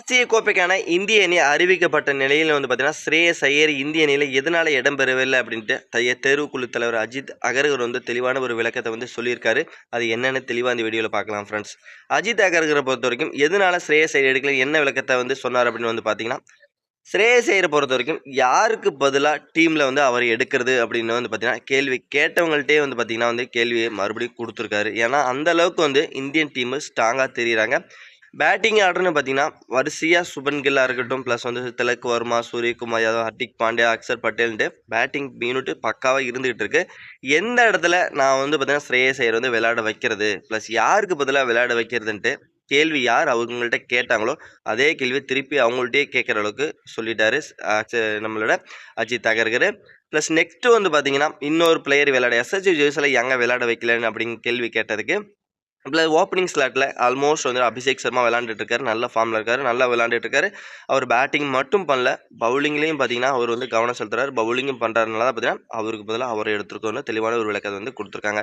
ஆசிய கோப்பைக்கான இந்திய அணி அறிவிக்கப்பட்ட நிலையில் வந்து பார்த்தீங்கன்னா ஸ்ரேயஸ் ஐயர் இந்திய அணியில் எதனால் இடம்பெறவில்லை அப்படின்ட்டு தைய தேர்வுக்குழு தலைவர் அஜித் அகர்கர் வந்து தெளிவான ஒரு விளக்கத்தை வந்து சொல்லியிருக்காரு. அது என்னென்னு தெளிவாக அந்த வீடியோவில் பார்க்கலாம் ஃப்ரெண்ட்ஸ் அஜித் அகர்கரை பொறுத்த வரைக்கும் எதனால் ஸ்ரேயஸ் ஐயர் எடுக்கல என்ன விளக்கத்தை வந்து சொன்னார் அப்படின்னு வந்து பார்த்தீங்கன்னா ஸ்ரேயஸ் ஐயரை பொறுத்த வரைக்கும் யாருக்கு பதிலாக டீமில் வந்து அவர் எடுக்கிறது அப்படின்னு வந்து பார்த்தீங்கன்னா கேள்வி கேட்டவங்கள்ட்டே வந்து பார்த்தீங்கன்னா வந்து கேள்வியை மறுபடியும் கொடுத்துருக்காரு. ஏன்னா அந்த அளவுக்கு வந்து இந்தியன் டீமு ஸ்ட்ராங்காக தெரியுறாங்க. பேட்டிங் ஆர்டர்னு பார்த்தீங்கன்னா வரிசையாக சுபன் கில்லாக இருக்கட்டும் ப்ளஸ் வந்து திலக் வர்மா சூரியகுமார் யாதவ் ஹர்திக் பாண்டியா அக்சர் பட்டேல்ன்ட்டு பேட்டிங் யூனிட் பக்காவாக இருந்துகிட்டு இருக்கு. எந்த இடத்துல நான் வந்து பார்த்தீங்கன்னா ஸ்ரேயஸ் ஐயர் வந்து விளையாட வைக்கிறது ப்ளஸ் யாருக்கு பதிலாக விளையாட வைக்கிறதுன்ட்டு கேள்வி யார் அவங்கள்ட்ட கேட்டாங்களோ அதே கேள்வி திருப்பி அவங்கள்ட்டயே கேட்குற அளவுக்கு சொல்லிட்டாரு நம்மளோட அஜித் அகர்கர். ப்ளஸ் நெக்ஸ்ட்டு வந்து பார்த்தீங்கன்னா இன்னொரு பிளேயர் விளையாட எஸ்எஸ்சி ஜெய்ஸில் எங்கே விளையாட வைக்கலன்னு அப்படின்னு கேள்வி கேட்டதுக்கு ப்ளஸ் ஓப்பனிங் ஸ்லாட்டில் ஆல்மோஸ்ட் வந்து அபிஷேக் சர்மா விளாண்டுட்டு இருக்காரு. நல்ல ஃபார்மில் இருக்காரு. நல்லா விளாண்டுட்டு இருக்காரு. அவர் பேட்டிங் மட்டும் பண்ணல பவுலிங்லேயும் பார்த்தீங்கன்னா அவர் வந்து கவனம் செலுத்துறாரு. பவுலிங்கும் பண்ணுறதுனால தான் பார்த்தீங்கன்னா அவருக்கு பதிலாக அவர் எடுத்துருக்கோன்னு தெளிவான ஒரு விளக்கத்தை வந்து கொடுத்துருக்காங்க.